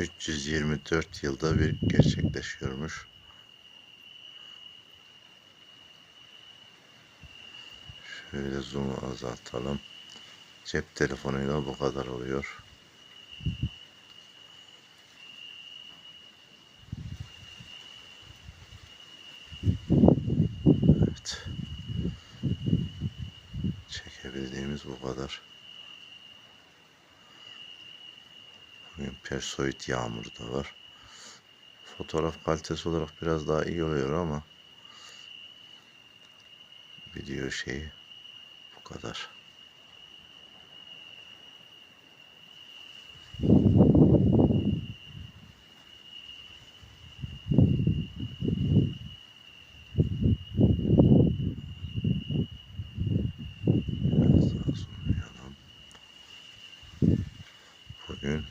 324 yılda bir gerçekleşiyormuş. Şöyle zoom'u azaltalım. Cep telefonuyla bu kadar oluyor. Evet. Çekebildiğimiz bu kadar. bırakmıyor. Persoid yağmur da var. Fotoğraf kalitesi olarak biraz daha iyi oluyor ama video şeyi bu kadar. Bugün